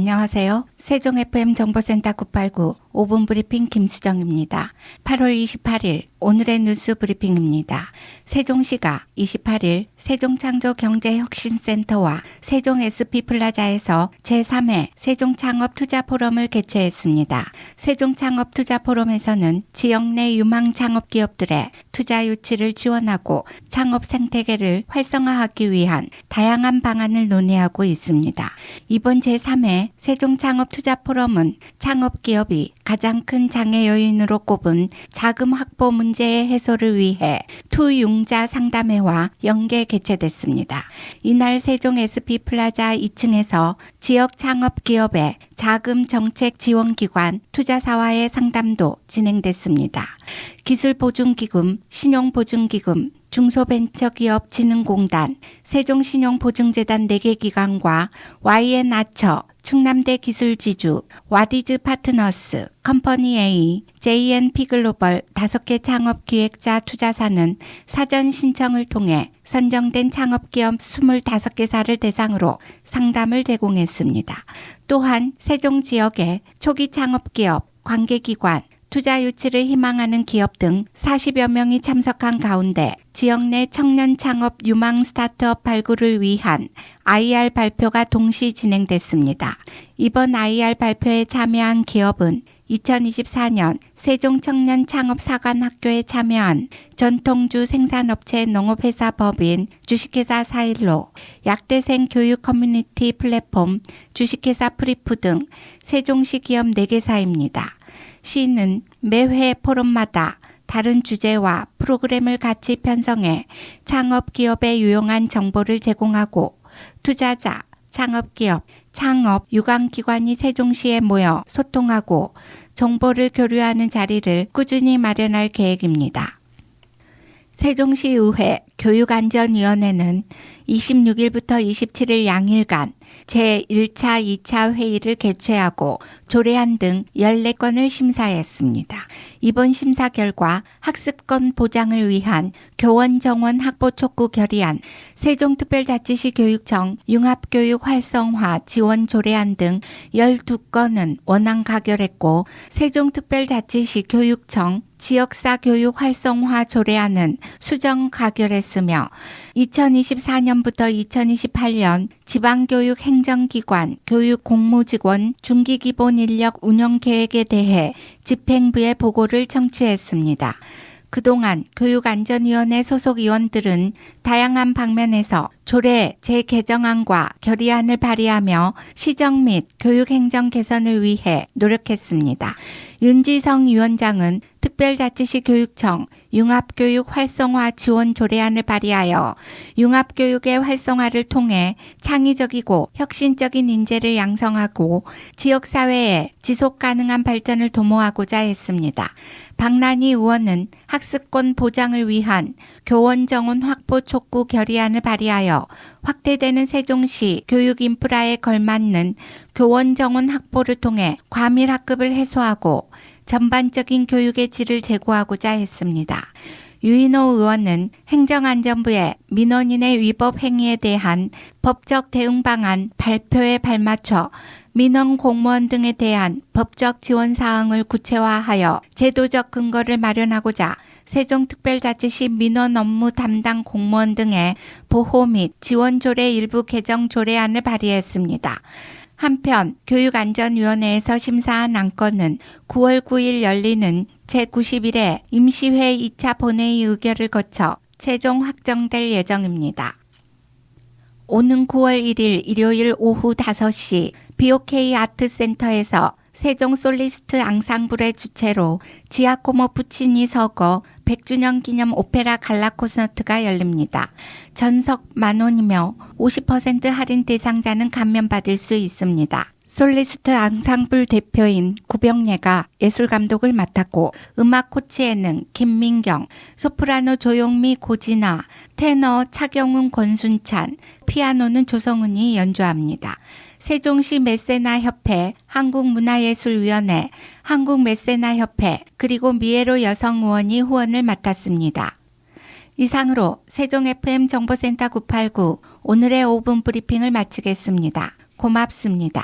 안녕하세요. 세종 FM 정보센터 989 5분 브리핑 김수정입니다. 8월 28일 오늘의 뉴스 브리핑입니다. 세종시가 28일 세종창조경제혁신센터와 세종 SP 플라자에서 제3회 세종창업투자포럼을 개최했습니다. 세종창업투자포럼에서는 지역 내 유망 창업기업들의 투자 유치를 지원하고 창업 생태계를 활성화하기 위한 다양한 방안을 논의하고 있습니다. 이번 제3회 세종창업투자포럼은 창업기업이 가장 큰 장애 요인으로 꼽은 자금 확보 문제의 해소를 위해 투융자 상담회와 연계 개최됐습니다. 이날 세종 SP 플라자 2층에서 지역 창업 기업의 자금 정책 지원 기관 투자사와의 상담도 진행됐습니다. 기술 보증 기금, 신용 보증 기금, 중소벤처기업진흥공단, 세종신용보증재단 4개 기관과 YN아처, 충남대 기술지주, 와디즈 파트너스, 컴퍼니 A, JNP 글로벌 5개 창업 기획자 투자사는 사전 신청을 통해 선정된 창업 기업 25개사를 대상으로 상담을 제공했습니다. 또한 세종 지역의 초기 창업 기업, 관계기관, 투자 유치를 희망하는 기업 등 40여 명이 참석한 가운데 지역 내 청년 창업 유망 스타트업 발굴을 위한 IR 발표가 동시 진행됐습니다. 이번 IR 발표에 참여한 기업은 2024년 세종 청년 창업 사관학교에 참여한 전통주 생산업체 농업회사 법인 주식회사 사일로 약대생 교육 커뮤니티 플랫폼 주식회사 프리프 등 세종시 기업 4개사입니다. 시는 매회 포럼마다 다른 주제와 프로그램을 같이 편성해 창업 기업에 유용한 정보를 제공하고 투자자, 창업 기업, 창업, 유관 기관이 세종시에 모여 소통하고 정보를 교류하는 자리를 꾸준히 마련할 계획입니다. 세종시의회 교육안전위원회는 26일부터 27일 양일간 제1차, 2차 회의를 개최하고 조례안 등 14건을 심사했습니다. 이번 심사 결과 학습권 보장을 위한 교원 정원 확보 촉구 결의안, 세종특별자치시 교육청 융합교육 활성화 지원 조례안 등 12건은 원안 가결했고 세종특별자치시 교육청 지역사 교육 활성화 조례안은 수정 가결했으며 2024년부터 2028년 지방교육 행정기관 교육 공무직원 중기기본 인력 운영 계획에 대해 집행부에 보고를 청취했습니다. 그동안 교육안전위원회 소속 위원들은 다양한 방면에서 조례 재개정안과 결의안을 발의하며 시정 및 교육행정 개선을 위해 노력했습니다. 윤지성 위원장은 특별자치시 교육청 융합교육 활성화 지원 조례안을 발의하여 융합교육의 활성화를 통해 창의적이고 혁신적인 인재를 양성하고 지역사회의 지속 가능한 발전을 도모하고자 했습니다. 박란희 의원은 학습권 보장을 위한 교원 정원 확보 촉구 결의안을 발의하여 확대되는 세종시 교육 인프라에 걸맞는 교원 정원 확보를 통해 과밀 학급을 해소하고 전반적인 교육의 질을 제고하고자 했습니다. 유인호 의원은 행정안전부의 민원인의 위법 행위에 대한 법적 대응 방안 발표에 발맞춰 민원 공무원 등에 대한 법적 지원 사항을 구체화하여 제도적 근거를 마련하고자 세종특별자치시 민원 업무 담당 공무원 등의 보호 및 지원 조례 일부 개정 조례안을 발의했습니다. 한편 교육안전위원회에서 심사한 안건은 9월 9일 열리는 제91회 임시회 2차 본회의 의결을 거쳐 최종 확정될 예정입니다. 오는 9월 1일 일요일 오후 5시 BOK 아트센터에서 세종 솔리스트 앙상블의 주최로 지아코모 부치니 서거 100주년 기념 오페라 갈라 콘서트가 열립니다. 전석 만 원이며 50% 할인 대상자는 감면받을 수 있습니다. 솔리스트 앙상블 대표인 구병예가 예술 감독을 맡았고 음악 코치에는 김민경, 소프라노 조용미 고진아, 테너 차경훈 권순찬, 피아노는 조성훈이 연주합니다. 세종시 메세나 협회, 한국문화예술위원회, 한국메세나 협회, 그리고 미에로 여성의원이 후원을 맡았습니다. 이상으로 세종 FM 정보센터 989 오늘의 5분 브리핑을 마치겠습니다. 고맙습니다.